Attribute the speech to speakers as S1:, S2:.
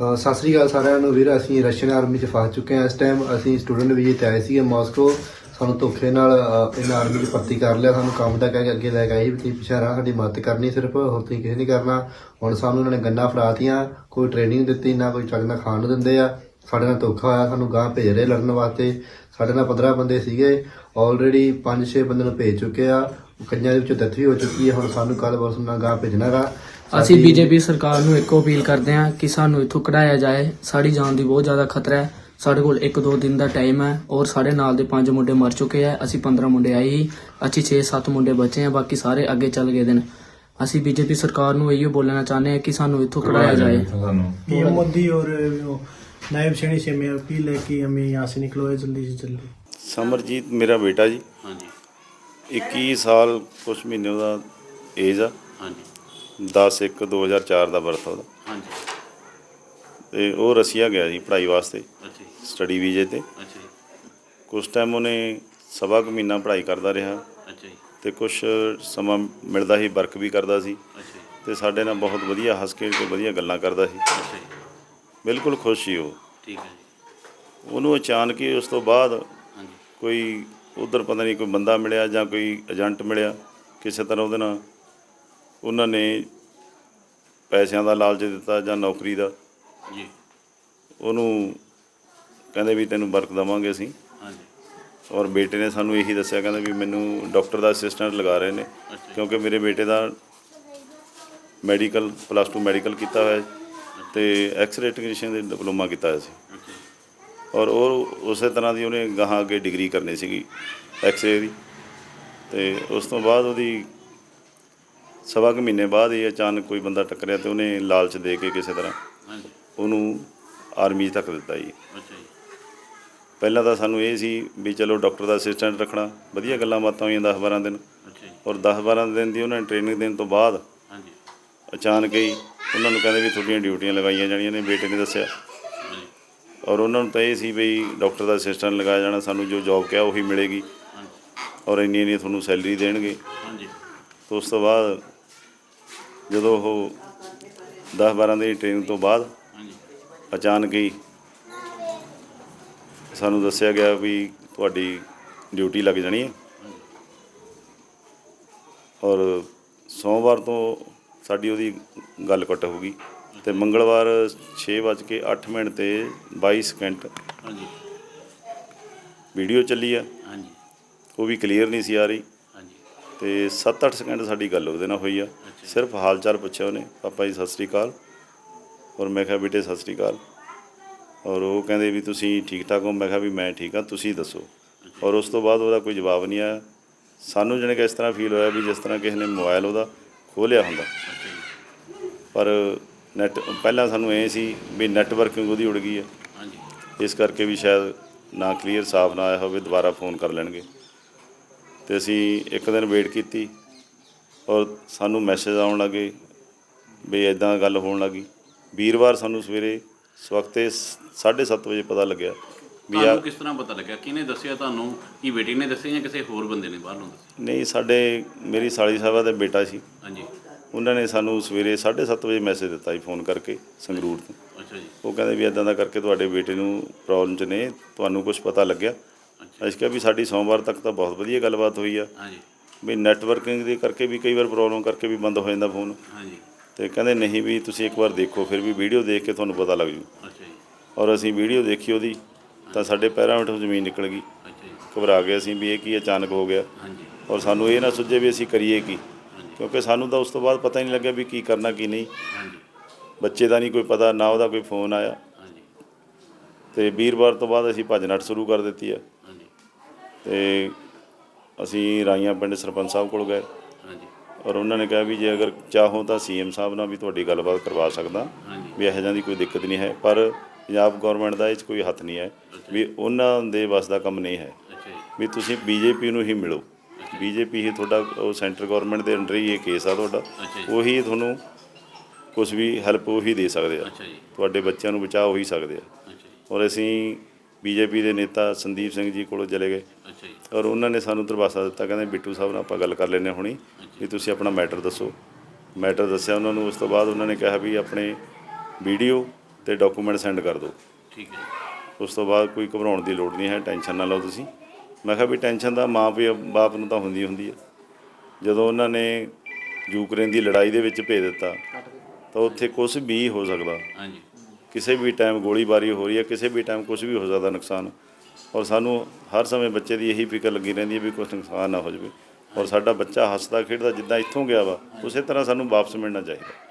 S1: ਸਤਿ ਸ੍ਰੀ ਅਕਾਲ ਸਾਰਿਆਂ ਨੂੰ ਵੀਰ, ਅਸੀਂ ਰਸ਼ੀਅਨ ਆਰਮੀ 'ਚ ਫਸ ਚੁੱਕੇ ਹਾਂ। ਇਸ ਟਾਈਮ ਅਸੀਂ ਸਟੂਡੈਂਟ ਵੀਜ਼ੇ ਤੇ ਆਏ ਸੀਗੇ ਮਾਸਕੋ ਸਾਨੂੰ ਧੋਖੇ ਨਾਲ ਇਹਨਾਂ ਆਰਮੀ 'ਚ ਭਰਤੀ ਕਰ ਲਿਆ। ਸਾਨੂੰ ਕੰਮ ਦਾ ਕਹਿ ਕੇ ਅੱਗੇ ਲੈ ਕੇ ਆਏ ਵੀ ਤੁਸੀਂ ਪਿੱਛੇ ਸਾਡੀ ਮਦਦ ਕਰਨੀ ਸਿਰਫ, ਹੋਰ ਤੁਸੀਂ ਕਿਸੇ ਨਹੀਂ ਕਰਨਾ। ਹੁਣ ਸਾਨੂੰ ਉਹਨਾਂ ਨੇ ਗੰਨਾ ਫੜਾਤੀਆਂ ਕੋਈ ਟ੍ਰੇਨਿੰਗ ਦਿੱਤੀ, ਨਾ ਕੋਈ ਚੱਜ ਨਾਲ ਖਾਣ ਨੂੰ ਦਿੰਦੇ ਆ। ਸਾਡੇ ਨਾਲ ਧੋਖਾ ਹੋਇਆ, ਸਾਨੂੰ ਗਾਂ ਭੇਜ ਰਹੇ ਲੜਨ ਵਾਸਤੇ। ਸਾਡੇ ਨਾਲ 15 ਬੰਦੇ ਸੀਗੇ ਆਲਰੇਡੀ 5-6 ਬੰਦੇ ਨੂੰ ਭੇਜ ਚੁੱਕੇ ਆ। ਕਈਆਂ ਦੇ ਵਿੱਚੋਂ ਡੈਥ ਵੀ ਹੋ ਚੁੱਕੀ ਹੈ ਹੁਣ ਸਾਨੂੰ ਕੱਲ ਬਸ ਨਾਲ ਗਾਂ ਭੇਜਣਾ ਭੇਜਣਾਗਾ
S2: ਅਸੀਂ ਬੀਜੇਪੀ ਸਰਕਾਰ ਨੂੰ ਇੱਕੋ ਅਪੀਲ ਕਰਦੇ ਹਾਂ ਕਿ ਸਾਨੂੰ ਇੱਥੋਂ ਕਢਾਇਆ ਜਾਏ ਸਾਡੀ ਜਾਨ ਦੀ ਬਹੁਤ ਜ਼ਿਆਦਾ ਖਤਰਾ ਹੈ ਸਾਡੇ ਕੋਲ 1-2 ਦਿਨ ਦਾ ਟਾਈਮ ਹੈ ਔਰ ਸਾਡੇ ਨਾਲ ਦੇ 5 ਮੁੰਡੇ ਮਰ ਚੁੱਕੇ ਆ ਅਸੀਂ 15 ਮੁੰਡੇ ਆਏ ਹੀ ਅਸੀਂ 6-7 ਮੁੰਡੇ ਬਚੇ ਆ ਬਾਕੀ ਸਾਰੇ ਅੱਗੇ ਚੱਲ ਗਏ ਦੇ ਨੇ ਅਸੀਂ ਬੀਜੇਪੀ ਸਰਕਾਰ ਨੂੰ ਇਹੋ ਬੋਲਣਾ ਚਾਹੁੰਦੇ ਹਾਂ ਕਿ ਸਾਨੂੰ ਇੱਥੋਂ ਕਢਾਇਆ ਜਾਏ
S3: पीएम मोदी और वो नायब सैनी से मैं अपील है कि हमें यहाँ से निकलवाए जल्दी से जल्दी
S4: ਸਮਰਜੀਤ ਮੇਰਾ ਬੇਟਾ ਜੀ
S5: ਹਾਂਜੀ
S4: 21 ਸਾਲ ਕੁਝ ਮਹੀਨੇ ਉਹਦਾ ਏਜ ਆ
S5: ਹਾਂਜੀ
S4: 10 1 2004 ਦਾ ਬਰਥ ਉਹਦਾ।
S5: ਹਾਂਜੀ।
S4: ਤੇ ਉਹ ਰਸੀਆ ਗਿਆ ਜੀ ਪੜ੍ਹਾਈ ਵਾਸਤੇ
S5: ਅੱਛਾ ਜੀ।
S4: ਸਟੱਡੀ ਵੀਜ਼ੇ ਤੇ।
S5: ਅੱਛਾ ਜੀ।
S4: ਕੁਝ ਟਾਈਮ ਉਹਨੇ ਸਵਾ ਕੁ ਮਹੀਨਾ ਪੜ੍ਹਾਈ ਕਰਦਾ ਰਿਹਾ।
S5: ਅੱਛਾ ਜੀ।
S4: ਤੇ ਕੁਝ ਸਮਾਂ ਮਿਲਦਾ ਸੀ ਵਰਕ ਵੀ ਕਰਦਾ ਸੀ।
S5: ਅੱਛਾ ਜੀ।
S4: ਤੇ ਸਾਡੇ ਨਾਲ ਬਹੁਤ ਵਧੀਆ ਹੱਸ ਕੇ ਵਧੀਆ ਗੱਲਾਂ ਕਰਦਾ ਸੀ।
S5: ਅੱਛਾ ਜੀ।
S4: ਬਿਲਕੁਲ ਖੁਸ਼ ਸੀ ਉਹ।
S5: ਠੀਕ ਹੈ ਜੀ।
S4: ਉਹਨੂੰ ਅਚਾਨਕ ਹੀ ਉਸ ਤੋਂ ਬਾਅਦ
S5: ਹਾਂਜੀ।
S4: ਕੋਈ ਉਧਰ ਪਤਾ ਨਹੀਂ ਕੋਈ ਬੰਦਾ ਮਿਲਿਆ ਜਾਂ ਕੋਈ ਏਜੰਟ ਮਿਲਿਆ ਕਿਸੇ ਤਰ੍ਹਾਂ ਉਹਦੇ ਨਾਲ। ਉਹਨਾਂ ਨੇ ਪੈਸਿਆਂ ਦਾ ਲਾਲਚ ਦਿੱਤਾ ਜਾਂ ਨੌਕਰੀ ਦਾ?
S5: ਜੀ।
S4: ਉਹਨੂੰ ਕਹਿੰਦੇ ਵੀ ਤੈਨੂੰ ਵਰਕ ਦਵਾਂਗੇ ਅਸੀਂ।
S5: ਹਾਂਜੀ।
S4: ਔਰ ਬੇਟੇ ਨੇ ਸਾਨੂੰ ਇਹੀ ਦੱਸਿਆ ਕਹਿੰਦਾ ਵੀ ਮੈਨੂੰ ਡਾਕਟਰ ਦਾ ਅਸਿਸਟੈਂਟ ਲਗਾ ਰਹੇ ਨੇ ਕਿਉਂਕਿ ਮੇਰੇ ਬੇਟੇ ਦਾ ਮੈਡੀਕਲ ਪਲੱਸ 2 ਮੈਡੀਕਲ ਕੀਤਾ ਹੋਇਆ ਤੇ ਐਕਸ-ਰੇ ਟੈਕਨੀਸ਼ੀਅਨ ਦੇ ਡਿਪਲੋਮਾ ਕੀਤਾ ਹੋਇਆ ਸੀ। ਔਰ ਉਹ ਉਸੇ ਤਰ੍ਹਾਂ ਦੀ ਉਹਨੇ ਗਾਹਾਂ ਅੱਗੇ ਡਿਗਰੀ ਕਰਨੀ ਸੀਗੀ ਐਕਸ-ਰੇ ਦੀ। ਤੇ ਉਸ ਤੋਂ ਬਾਅਦ ਉਹਦੀ ਸਵਾ ਕੁ ਮਹੀਨੇ ਬਾਅਦ ਹੀ ਅਚਾਨਕ ਕੋਈ ਬੰਦਾ ਟੱਕਰਿਆ ਤੇ ਉਹਨੇ ਲਾਲਚ ਦੇ ਕੇ ਕਿਸੇ ਤਰ੍ਹਾਂ
S5: ਹਾਂਜੀ।
S4: ਉਹਨੂੰ ਆਰਮੀ ਧੱਕ ਦਿੱਤਾ ਜੀ।
S5: ਅੱਛਾ ਜੀ।
S4: ਪਹਿਲਾਂ ਤਾਂ ਸਾਨੂੰ ਇਹ ਸੀ ਵੀ ਚਲੋ ਡਾਕਟਰ ਦਾ ਅਸਿਸਟੈਂਟ ਰੱਖਣਾ ਵਧੀਆ ਗੱਲਾਂ ਬਾਤਾਂ ਹੋਈਆਂ 10 12 ਦਿਨ।
S5: ਅੱਛਾ ਜੀ।
S4: ਔਰ 10 12 ਦਿਨ ਦੀ ਉਹਨਾਂ ਨੇ ਟ੍ਰੇਨਿੰਗ ਦੇਣ ਤੋਂ ਬਾਅਦ
S5: ਹਾਂਜੀ।
S4: ਅਚਾਨਕ ਹੀ ਉਹਨਾਂ ਨੂੰ ਕਹਿੰਦੇ ਵੀ ਤੁਹਾਡੀਆਂ ਡਿਊਟੀਆਂ ਲਗਾਈਆਂ ਜਾਣੀਆਂ ਨੇ ਬੇਟੇ ਨੇ ਦੱਸਿਆ। ਔਰ ਉਹਨਾਂ ਨੂੰ ਤਾਂ ਇਹ ਸੀ ਵੀ ਡਾਕਟਰ ਦਾ ਅਸਿਸਟੈਂਟ ਲਗਾਇਆ ਜਾਣਾ ਸਾਨੂੰ ਜੋ ਜੌਬ ਕਿਹਾ ਉਹੀ ਮਿਲੇਗੀ। ਔਰ ਇੰਨੀ ਇੰਨੀ ਤੁਹਾਨੂੰ ਸੈਲਰੀ ਦੇਣਗੇ।
S5: ਹਾਂਜੀ।
S4: ਤੇ ਉਸ ਤੋਂ ਬਾਅਦ ਜਦੋਂ ਉਹ 10 12 ਦਿਨ ਦੀ ਟ੍ਰੇਨਿੰਗ ਤੋਂ ਬਾਅਦ ਅਚਾਨਕ ਹੀ ਸਾਨੂੰ ਦੱਸਿਆ ਗਿਆ ਵੀ ਤੁਹਾਡੀ ਡਿਊਟੀ ਲੱਗ ਜਾਣੀ ਹੈ। ਔਰ ਸੋਮਵਾਰ ਤੋਂ ਸਾਡੀ ਉਹਦੀ ਗੱਲ ਕੱਟ ਹੋ ਗਈ ਤੇ ਮੰਗਲਵਾਰ 6:08 ਮਿੰਟ ਤੇ 22 ਸਕਿੰਟ
S5: ਹਾਂਜੀ।
S4: ਵੀਡੀਓ ਚੱਲੀ ਆ।
S5: ਹਾਂਜੀ।
S4: ਉਹ ਵੀ ਕਲੀਅਰ ਨਹੀਂ ਸੀ ਆ ਰਹੀ। ਤੇ 7-8 ਸਕਿੰਟ ਸਾਡੀ ਗੱਲ ਉਹਦੇ ਨਾਲ ਹੋਈ ਆ। ਸਿਰਫ ਹਾਲ ਚਾਲ ਪੁੱਛਿਆ ਉਹਨੇ ਪਾਪਾ ਜੀ ਸਤਿ ਸ੍ਰੀ ਅਕਾਲ। ਔਰ ਮੈਂ ਕਿਹਾ ਬੇਟੇ ਸਤਿ ਸ੍ਰੀ ਅਕਾਲ। ਔਰ ਉਹ ਕਹਿੰਦੇ ਵੀ ਤੁਸੀਂ ਠੀਕ ਠਾਕ ਹੋ? ਮੈਂ ਕਿਹਾ ਵੀ ਮੈਂ ਠੀਕ ਹਾਂ ਤੁਸੀਂ ਦੱਸੋ? ਔਰ ਉਸ ਤੋਂ ਬਾਅਦ ਉਹਦਾ ਕੋਈ ਜਵਾਬ ਨਹੀਂ ਆਇਆ। ਸਾਨੂੰ ਜਾਣੀ ਕਿ ਇਸ ਤਰ੍ਹਾਂ ਫੀਲ ਹੋਇਆ ਵੀ ਜਿਸ ਤਰ੍ਹਾਂ ਕਿਸੇ ਨੇ ਮੋਬਾਈਲ ਉਹਦਾ ਖੋਲਿਆ ਹੁੰਦਾ। ਪਰ ਨੈਟ ਪਹਿਲਾਂ ਸਾਨੂੰ ਐ ਸੀ ਵੀ ਨੈਟਵਰਕਿੰਗ ਉਹਦੀ ਉੜ ਗਈ ਹੈ।
S5: ਹਾਂਜੀ।
S4: ਇਸ ਕਰਕੇ ਵੀ ਸ਼ਾਇਦ ਨਾ ਕਲੀਅਰ ਸਾਫ਼ ਨਾ ਆਇਆ ਹੋਵੇ ਦੁਬਾਰਾ ਫੋਨ ਕਰ ਲੈਣਗੇ। ਤੇ ਅਸੀਂ ਇੱਕ ਦਿਨ ਵੇਟ ਕੀਤੀ ਔਰ ਸਾਨੂੰ ਮੈਸੇਜ ਆਉਣ ਲੱਗੇ ਵੀ ਇਦਾਂ ਗੱਲ ਹੋਣ ਲੱਗੀ। ਵੀਰਵਾਰ ਸਾਨੂੰ ਸਵੇਰੇ ਸਵਖਤੇ 7:30 ਵਜੇ ਪਤਾ ਲੱਗਿਆ ਵੀ ਆ
S5: ਤੁਹਾਨੂੰ ਕਿਸ ਤਰ੍ਹਾਂ ਪਤਾ ਲੱਗਿਆ? ਕਿਹਨੇ ਦੱਸਿਆ ਤੁਹਾਨੂੰ ਕੀ ਬੇਟੀ ਨੇ ਦੱਸਿਆ ਜਾਂ ਕਿਸੇ ਹੋਰ ਬੰਦੇ ਨੇ ਬਾਹਰੋਂ ਦੱਸਿਆ?
S4: ਨਹੀਂ ਸਾਡੇ ਮੇਰੀ ਸਾਲੀ ਸਾਹਿਬਾ ਦਾ ਬੇਟਾ ਸੀ।
S5: ਹਾਂਜੀ।
S4: ਉਹਨਾਂ ਨੇ ਸਾਨੂੰ ਸਵੇਰੇ 7:30 ਵਜੇ ਮੈਸੇਜ ਦਿੱਤਾ ਜੀ ਫੋਨ ਕਰਕੇ ਸੰਗਰੂਰ ਤੋਂ।
S5: ਅੱਛਾ ਜੀ।
S4: ਉਹ ਕਹਿੰਦੇ ਵੀ ਇਦਾਂ ਦਾ ਕਰਕੇ ਤੁਹਾਡੇ ਬੇਟੇ ਨੂੰ ਪ੍ਰੋਬਲਮ 'ਚ ਨੇ ਤੁਹਾਨੂੰ ਕੁਝ ਪਤਾ ਲੱਗਿਆ। ਅਸੀਂ ਕਿਹਾ ਵੀ ਸਾਡੀ ਸੋਮਵਾਰ ਤੱਕ ਤਾਂ ਬਹੁਤ ਵਧੀਆ ਗੱਲਬਾਤ ਹੋਈ ਆ।
S5: ਹਾਂਜੀ।
S4: ਵੀ ਨੈਟਵਰਕਿੰਗ ਦੇ ਕਰਕੇ ਵੀ ਕਈ ਵਾਰ ਪ੍ਰੋਬਲਮ ਕਰਕੇ ਵੀ ਬੰਦ ਹੋ ਜਾਂਦਾ ਫੋਨ
S5: ਹਾਂਜੀ।
S4: ਤੇ ਕਹਿੰਦੇ ਨਹੀਂ ਵੀ ਤੁਸੀਂ ਇੱਕ ਵਾਰ ਦੇਖੋ ਫਿਰ ਵੀ ਵੀਡੀਓ ਦੇਖ ਕੇ ਤੁਹਾਨੂੰ ਪਤਾ ਲੱਗ ਜੂ।
S5: ਅੱਛਾ ਜੀ।
S4: ਔਰ ਅਸੀਂ ਵੀਡੀਓ ਦੇਖੀ ਉਹਦੀ ਤਾਂ ਸਾਡੇ ਪੈਰਾਂ ਹੇਠੋਂ ਜ਼ਮੀਨ ਨਿਕਲ ਗਈ।
S5: ਅੱਛਾ ਜੀ।
S4: ਘਬਰਾ ਗਏ ਅਸੀਂ ਵੀ ਇਹ ਕੀ ਅਚਾਨਕ ਹੋ ਗਿਆ।
S5: ਹਾਂਜੀ।
S4: ਔਰ ਸਾਨੂੰ ਇਹ ਨਾ ਸੁਝੇ ਵੀ ਅਸੀਂ ਕਰੀਏ ਕੀ। ਕਿਉਂਕਿ ਸਾਨੂੰ ਤਾਂ ਉਸ ਤੋਂ ਬਾਅਦ ਪਤਾ ਹੀ ਨਹੀਂ ਲੱਗਿਆ ਵੀ ਕੀ ਕਰਨਾ ਕੀ ਨਹੀਂ।
S5: ਹਾਂਜੀ।
S4: ਬੱਚੇ ਦਾ ਨਹੀਂ ਕੋਈ ਪਤਾ ਨਾ ਉਹਦਾ ਕੋਈ ਫੋਨ ਆਇਆ।
S5: ਹਾਂਜੀ।
S4: ਤੇ ਵੀਰਵਾਰ ਤੋਂ ਬਾਅਦ ਅਸੀਂ ਭੱਜ ਨੱਠ ਸ਼ੁਰੂ ਕਰ ਦਿੱਤੀ ਆ। ਤੇ ਅਸੀਂ ਰਾਈਆਂ ਪਿੰਡ ਸਰਪੰਚ ਸਾਹਿਬ ਕੋਲ ਗਏ।
S5: ਹਾਂਜੀ।
S4: ਔਰ ਉਹਨਾਂ ਨੇ ਕਿਹਾ ਵੀ ਜੇ ਅਗਰ ਚਾਹੋ ਤਾਂ ਸੀਐਮ ਸਾਹਿਬ ਨਾਲ ਵੀ ਤੁਹਾਡੀ ਗੱਲਬਾਤ ਕਰਵਾ ਸਕਦਾ ਵੀ ਇਹੋ ਜਿਹਾ ਦੀ ਕੋਈ ਦਿੱਕਤ ਨਹੀਂ ਹੈ ਪਰ ਪੰਜਾਬ ਗਵਰਨਮੈਂਟ ਦਾ ਇਹ 'ਚ ਕੋਈ ਹੱਥ ਨਹੀਂ ਹੈ ਵੀ ਉਹਨਾਂ ਦੇ ਵੱਸ ਦਾ ਕੰਮ ਨਹੀਂ ਹੈ। ਵੀ ਤੁਸੀਂ ਬੀਜੇਪੀ ਨੂੰ ਹੀ ਮਿਲੋ। ਬੀਜੇਪੀ ਹੀ ਤੁਹਾਡਾ ਉਹ ਸੈਂਟਰ ਗਵਰਨਮੈਂਟ ਦੇ ਅੰਡਰ ਹੀ ਇਹ ਕੇਸ ਆ ਤੁਹਾਡਾ। ਉਹੀ ਤੁਹਾਨੂੰ ਕੁਝ ਵੀ ਹੈਲਪ ਉਹੀ ਦੇ ਸਕਦੇ ਆ। ਤੁਹਾਡੇ ਬੱਚਿਆਂ ਨੂੰ ਬਚਾ ਉਹੀ ਸਕਦੇ ਆ। ਔਰ ਅਸੀਂ ਬੀਜੇਪੀ ਦੇ ਨੇਤਾ ਸੰਦੀਪ ਸਿੰਘ ਜੀ ਕੋਲ ਚਲੇ ਗਏ।
S5: ਅੱਛਾ ਜੀ।
S4: ਔਰ ਉਹਨਾਂ ਨੇ ਸਾਨੂੰ ਦਰਵਾਸਾ ਦਿੱਤਾ ਕਹਿੰਦੇ ਬਿੱਟੂ ਸਾਹਿਬ ਨਾਲ ਆਪਾਂ ਗੱਲ ਕਰ ਹਾਂ ਹੁਣੀ ਵੀ ਤੁਸੀਂ ਆਪਣਾ ਮੈਟਰ ਦੱਸੋ। ਮੈਟਰ ਦੱਸਿਆ ਉਹਨਾਂ ਨੂੰ ਉਸ ਤੋਂ ਬਾਅਦ ਉਹਨਾਂ ਨੇ ਕਿਹਾ ਵੀ ਆਪਣੇ ਵੀਡੀਓ ਤੇ ਡਾਕੂਮੈਂਟ ਸੈਂਡ ਕਰ ਦਿਓ।
S5: ਠੀਕ ਹੈ
S4: ਉਸ ਤੋਂ ਬਾਅਦ ਕੋਈ ਘਬਰਾਉਣ ਦੀ ਲੋੜ ਨਹੀਂ ਹੈ ਟੈਨਸ਼ਨ ਨਾ ਲਓ ਤੁਸੀਂ। ਮੈਂ ਕਿਹਾ ਵੀ ਟੈਨਸ਼ਨ ਤਾਂ ਮਾਂ ਪਿਓ ਬਾਪ ਨੂੰ ਤਾਂ ਹੁੰਦੀ ਹੁੰਦੀ ਹੈ। ਜਦੋਂ ਉਹਨਾਂ ਨੇ ਯੂਕਰੇਨ ਦੀ ਲੜਾਈ ਦੇ ਵਿੱਚ ਭੇਜ ਦਿੱਤਾ ਤਾਂ ਉੱਥੇ ਕੁਝ ਵੀ ਹੋ ਸਕਦਾ।
S5: ਹਾਂਜੀ।
S4: ਕਿਸੇ ਵੀ ਟਾਈਮ ਗੋਲੀਬਾਰੀ ਹੋ ਰਹੀ ਹੈ, ਕਿਸੇ ਵੀ ਟਾਈਮ ਕੁਝ ਵੀ ਹੋ ਸਕਦਾ ਨੁਕਸਾਨ। ਔਰ ਸਾਨੂੰ ਹਰ ਸਮੇਂ ਬੱਚੇ ਦੀ ਇਹੀ ਫਿਕਰ ਲੱਗੀ ਰਹਿੰਦੀ ਹੈ ਵੀ ਕੁਝ ਨੁਕਸਾਨ ਨਾ ਹੋ ਜਾਵੇ। ਔਰ ਸਾਡਾ ਬੱਚਾ ਹੱਸਦਾ, ਖੇਡਦਾ, ਜਿੱਦਾਂ ਇੱਥੋਂ ਗਿਆ ਵਾ, ਉਸੇ ਤਰ੍ਹਾਂ ਸਾਨੂੰ ਵਾਪਸ ਮਿਲਣਾ ਚਾਹੀਦਾ।